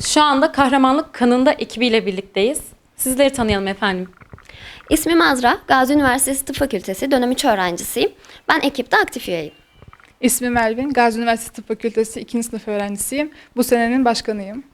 Şu anda Kahramanlık Kanında ekibiyle birlikteyiz. Sizleri tanıyalım efendim. İsmim Azra, Gazi Üniversitesi Tıp Fakültesi dönem 3 öğrencisiyim. Ben ekipte aktif üyeyim. İsmim Elvin, Gazi Üniversitesi Tıp Fakültesi 2. sınıf öğrencisiyim. Bu senenin başkanıyım.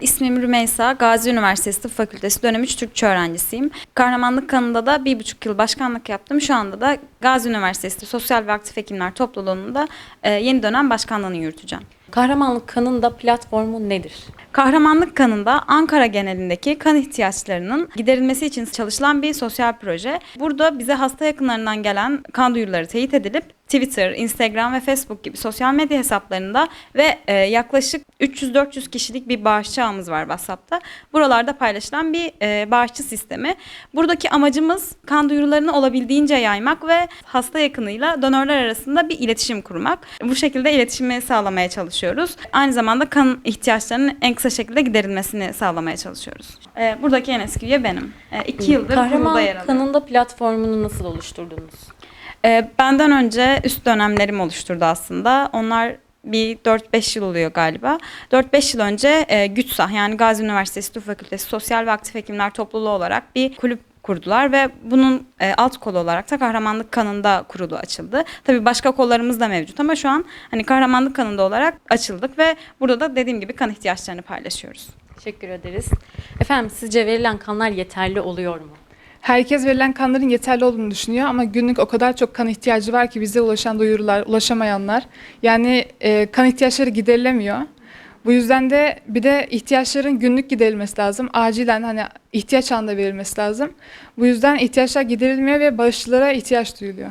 İsmim Rümeysa, Gazi Üniversitesi Tıp Fakültesi dönem 3 Türkçe öğrencisiyim. Kahramanlık kanında da bir buçuk yıl başkanlık yaptım. Şu anda da Gazi Üniversitesi Sosyal ve Aktif Hekimler Topluluğu'nda e, yeni dönem başkanlığını yürüteceğim. Kahramanlık Kanında platformu nedir? Kahramanlık kanında Ankara genelindeki kan ihtiyaçlarının giderilmesi için çalışılan bir sosyal proje. Burada bize hasta yakınlarından gelen kan duyuruları teyit edilip Twitter, Instagram ve Facebook gibi sosyal medya hesaplarında ve e, yaklaşık 300-400 kişilik bir bağışçı ağımız var WhatsApp'ta. Buralarda paylaşılan bir e, bağışçı sistemi. Buradaki amacımız kan duyurularını olabildiğince yaymak ve hasta yakınıyla donörler arasında bir iletişim kurmak. Bu şekilde iletişimi sağlamaya çalışıyoruz. Aynı zamanda kan ihtiyaçlarının en kısa şekilde giderilmesini sağlamaya çalışıyoruz. E, buradaki en eski üye benim. E, iki yıldır kurulda yer alıyorum. Kanında platformunu nasıl oluşturdunuz? Ee, benden önce üst dönemlerim oluşturdu aslında. Onlar bir 4-5 yıl oluyor galiba. 4-5 yıl önce e, GÜTSAH yani Gazi Üniversitesi Tıp Fakültesi Sosyal ve Aktif Hekimler Topluluğu olarak bir kulüp kurdular ve bunun e, alt kolu olarak da kahramanlık kanında kurulu açıldı. Tabii başka kollarımız da mevcut ama şu an hani kahramanlık kanında olarak açıldık ve burada da dediğim gibi kan ihtiyaçlarını paylaşıyoruz. Teşekkür ederiz. Efendim sizce verilen kanlar yeterli oluyor mu? Herkes verilen kanların yeterli olduğunu düşünüyor ama günlük o kadar çok kan ihtiyacı var ki bize ulaşan duyurular, ulaşamayanlar. Yani e, kan ihtiyaçları giderilemiyor. Bu yüzden de bir de ihtiyaçların günlük giderilmesi lazım. Acilen hani ihtiyaç anında verilmesi lazım. Bu yüzden ihtiyaçlar giderilmiyor ve bağışçılara ihtiyaç duyuluyor.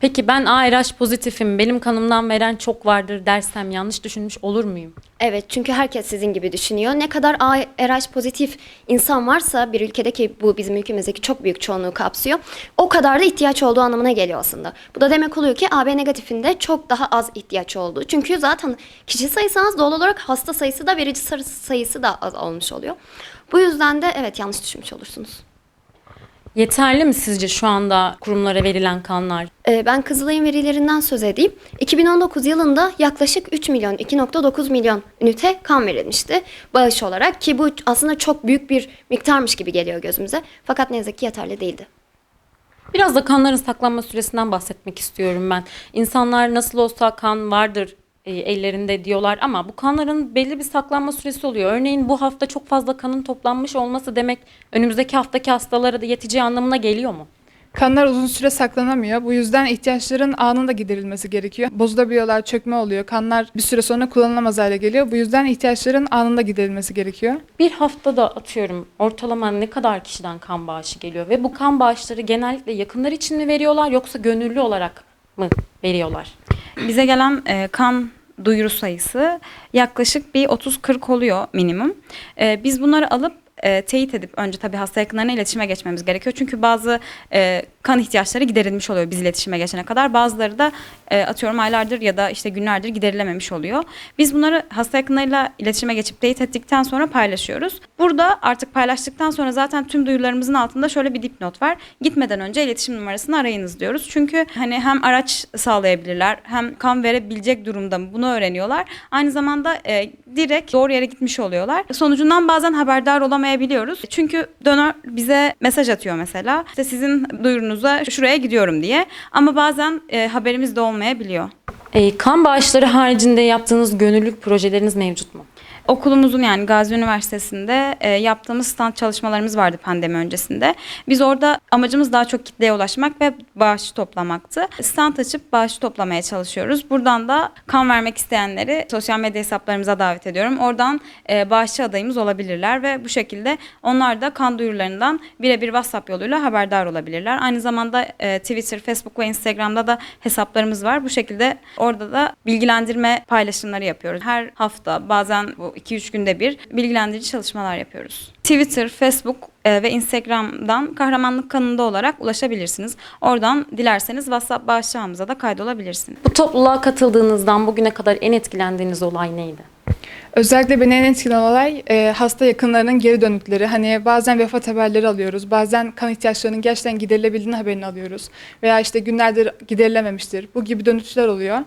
Peki ben ARH pozitifim, benim kanımdan veren çok vardır dersem yanlış düşünmüş olur muyum? Evet çünkü herkes sizin gibi düşünüyor. Ne kadar RH pozitif insan varsa bir ülkede ki bu bizim ülkemizdeki çok büyük çoğunluğu kapsıyor. O kadar da ihtiyaç olduğu anlamına geliyor aslında. Bu da demek oluyor ki AB negatifinde çok daha az ihtiyaç olduğu. Çünkü zaten kişi sayısı az doğal olarak hasta sayısı da verici sayısı da az olmuş oluyor. Bu yüzden de evet yanlış düşünmüş olursunuz. Yeterli mi sizce şu anda kurumlara verilen kanlar? Ee, Ben Kızılay'ın verilerinden söz edeyim. 2019 yılında yaklaşık 3 milyon, 2.9 milyon ünite kan verilmişti bağış olarak ki bu aslında çok büyük bir miktarmış gibi geliyor gözümüze. Fakat ne yazık ki yeterli değildi. Biraz da kanların saklanma süresinden bahsetmek istiyorum ben. İnsanlar nasıl olsa kan vardır ellerinde diyorlar ama bu kanların belli bir saklanma süresi oluyor. Örneğin bu hafta çok fazla kanın toplanmış olması demek önümüzdeki haftaki hastalara da yeteceği anlamına geliyor mu? Kanlar uzun süre saklanamıyor. Bu yüzden ihtiyaçların anında giderilmesi gerekiyor. Bozulabiliyorlar, çökme oluyor. Kanlar bir süre sonra kullanılamaz hale geliyor. Bu yüzden ihtiyaçların anında giderilmesi gerekiyor. Bir haftada atıyorum ortalama ne kadar kişiden kan bağışı geliyor ve bu kan bağışları genellikle yakınlar için mi veriyorlar yoksa gönüllü olarak mı veriyorlar? Bize gelen e, kan duyuru sayısı yaklaşık bir 30-40 oluyor minimum. E, biz bunları alıp e, teyit edip önce tabii hasta yakınlarına iletişime geçmemiz gerekiyor. Çünkü bazı e, kan ihtiyaçları giderilmiş oluyor biz iletişime geçene kadar. Bazıları da e, atıyorum aylardır ya da işte günlerdir giderilememiş oluyor. Biz bunları hasta yakınlarıyla iletişime geçip teyit ettikten sonra paylaşıyoruz. Burada artık paylaştıktan sonra zaten tüm duyurularımızın altında şöyle bir dipnot var. Gitmeden önce iletişim numarasını arayınız diyoruz. Çünkü hani hem araç sağlayabilirler hem kan verebilecek durumda mı bunu öğreniyorlar. Aynı zamanda e, direkt doğru yere gitmiş oluyorlar. Sonucundan bazen haberdar olamayabiliyoruz. Çünkü donör bize mesaj atıyor mesela. İşte sizin duyurunuza şuraya gidiyorum diye. Ama bazen e, haberimiz de olmayabiliyor. E, kan bağışları haricinde yaptığınız gönüllülük projeleriniz mevcut mu? Okulumuzun yani Gazi Üniversitesi'nde e, yaptığımız stand çalışmalarımız vardı pandemi öncesinde. Biz orada amacımız daha çok kitleye ulaşmak ve bağış toplamaktı. Stand açıp bağış toplamaya çalışıyoruz. Buradan da kan vermek isteyenleri sosyal medya hesaplarımıza davet ediyorum. Oradan e, bağışçı adayımız olabilirler ve bu şekilde onlar da kan duyurularından birebir WhatsApp yoluyla haberdar olabilirler. Aynı zamanda e, Twitter, Facebook ve Instagram'da da hesaplarımız var. Bu şekilde orada da bilgilendirme paylaşımları yapıyoruz. Her hafta bazen bu 2-3 günde bir bilgilendirici çalışmalar yapıyoruz. Twitter, Facebook e, ve Instagram'dan Kahramanlık kanalında olarak ulaşabilirsiniz. Oradan dilerseniz WhatsApp bağışçı ağımıza da kaydolabilirsiniz. Bu topluluğa katıldığınızdan bugüne kadar en etkilendiğiniz olay neydi? Özellikle beni en etkilen olay e, hasta yakınlarının geri döndükleri. Hani bazen vefat haberleri alıyoruz. Bazen kan ihtiyaçlarının gerçekten giderilebildiğini haberini alıyoruz. Veya işte günlerdir giderilememiştir. Bu gibi dönüşler oluyor.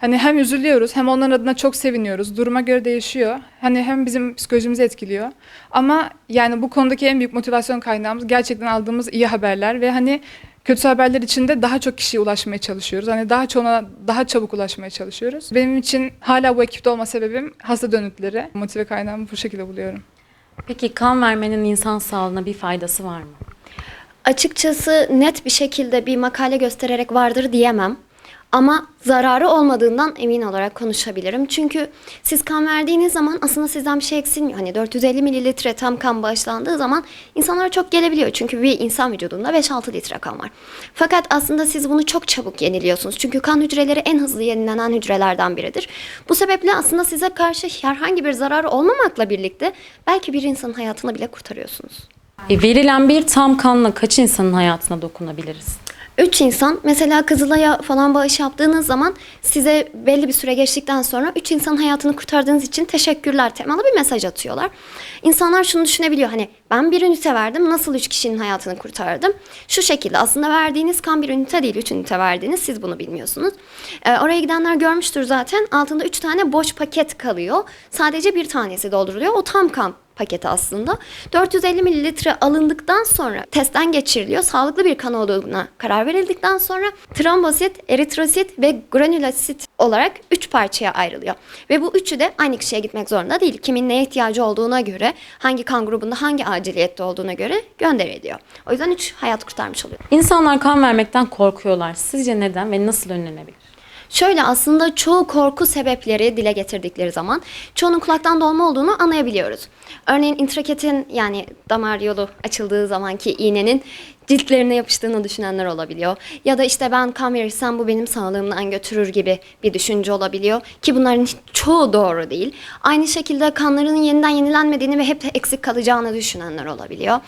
Hani hem üzülüyoruz hem onların adına çok seviniyoruz. Duruma göre değişiyor. Hani hem bizim psikolojimizi etkiliyor. Ama yani bu konudaki en büyük motivasyon kaynağımız gerçekten aldığımız iyi haberler ve hani kötü haberler içinde daha çok kişiye ulaşmaya çalışıyoruz. Hani daha çoğuna daha çabuk ulaşmaya çalışıyoruz. Benim için hala bu ekipte olma sebebim hasta dönütleri. Motive kaynağımı bu şekilde buluyorum. Peki kan vermenin insan sağlığına bir faydası var mı? Açıkçası net bir şekilde bir makale göstererek vardır diyemem. Ama zararı olmadığından emin olarak konuşabilirim. Çünkü siz kan verdiğiniz zaman aslında sizden bir şey eksilmiyor. Hani 450 mililitre tam kan bağışlandığı zaman insanlara çok gelebiliyor. Çünkü bir insan vücudunda 5-6 litre kan var. Fakat aslında siz bunu çok çabuk yeniliyorsunuz. Çünkü kan hücreleri en hızlı yenilenen hücrelerden biridir. Bu sebeple aslında size karşı herhangi bir zararı olmamakla birlikte belki bir insanın hayatını bile kurtarıyorsunuz. E, verilen bir tam kanla kaç insanın hayatına dokunabiliriz? Üç insan mesela Kızılay'a falan bağış yaptığınız zaman size belli bir süre geçtikten sonra üç insanın hayatını kurtardığınız için teşekkürler temalı bir mesaj atıyorlar. İnsanlar şunu düşünebiliyor hani ben bir ünite verdim nasıl üç kişinin hayatını kurtardım? Şu şekilde aslında verdiğiniz kan bir ünite değil üç ünite verdiğiniz siz bunu bilmiyorsunuz. Ee, oraya gidenler görmüştür zaten altında üç tane boş paket kalıyor. Sadece bir tanesi dolduruluyor o tam kan paketi aslında. 450 mililitre alındıktan sonra testten geçiriliyor. Sağlıklı bir kan olduğuna karar verildikten sonra trombosit, eritrosit ve granülosit olarak 3 parçaya ayrılıyor. Ve bu üçü de aynı kişiye gitmek zorunda değil. Kimin neye ihtiyacı olduğuna göre, hangi kan grubunda hangi aciliyette olduğuna göre gönderiliyor. O yüzden 3 hayat kurtarmış oluyor. İnsanlar kan vermekten korkuyorlar. Sizce neden ve nasıl önlenebilir? Şöyle aslında çoğu korku sebepleri dile getirdikleri zaman çoğunun kulaktan dolma olduğunu anlayabiliyoruz. Örneğin intraketin yani damar yolu açıldığı zamanki iğnenin ciltlerine yapıştığını düşünenler olabiliyor. Ya da işte ben kan verirsem bu benim sağlığımdan götürür gibi bir düşünce olabiliyor. Ki bunların çoğu doğru değil. Aynı şekilde kanlarının yeniden yenilenmediğini ve hep eksik kalacağını düşünenler olabiliyor.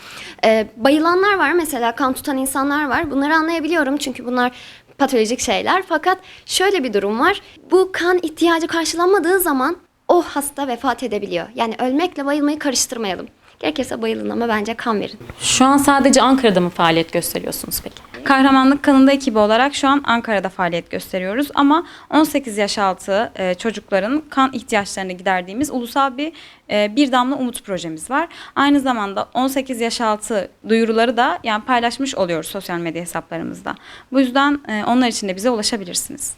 Ee, bayılanlar var mesela kan tutan insanlar var. Bunları anlayabiliyorum çünkü bunlar patolojik şeyler. Fakat şöyle bir durum var. Bu kan ihtiyacı karşılanmadığı zaman o hasta vefat edebiliyor. Yani ölmekle bayılmayı karıştırmayalım. Gerekirse bayılın ama bence kan verin. Şu an sadece Ankara'da mı faaliyet gösteriyorsunuz peki? Kahramanlık Kanında ekibi olarak şu an Ankara'da faaliyet gösteriyoruz ama 18 yaş altı e, çocukların kan ihtiyaçlarını giderdiğimiz ulusal bir e, bir damla umut projemiz var. Aynı zamanda 18 yaş altı duyuruları da yani paylaşmış oluyoruz sosyal medya hesaplarımızda. Bu yüzden e, onlar için de bize ulaşabilirsiniz.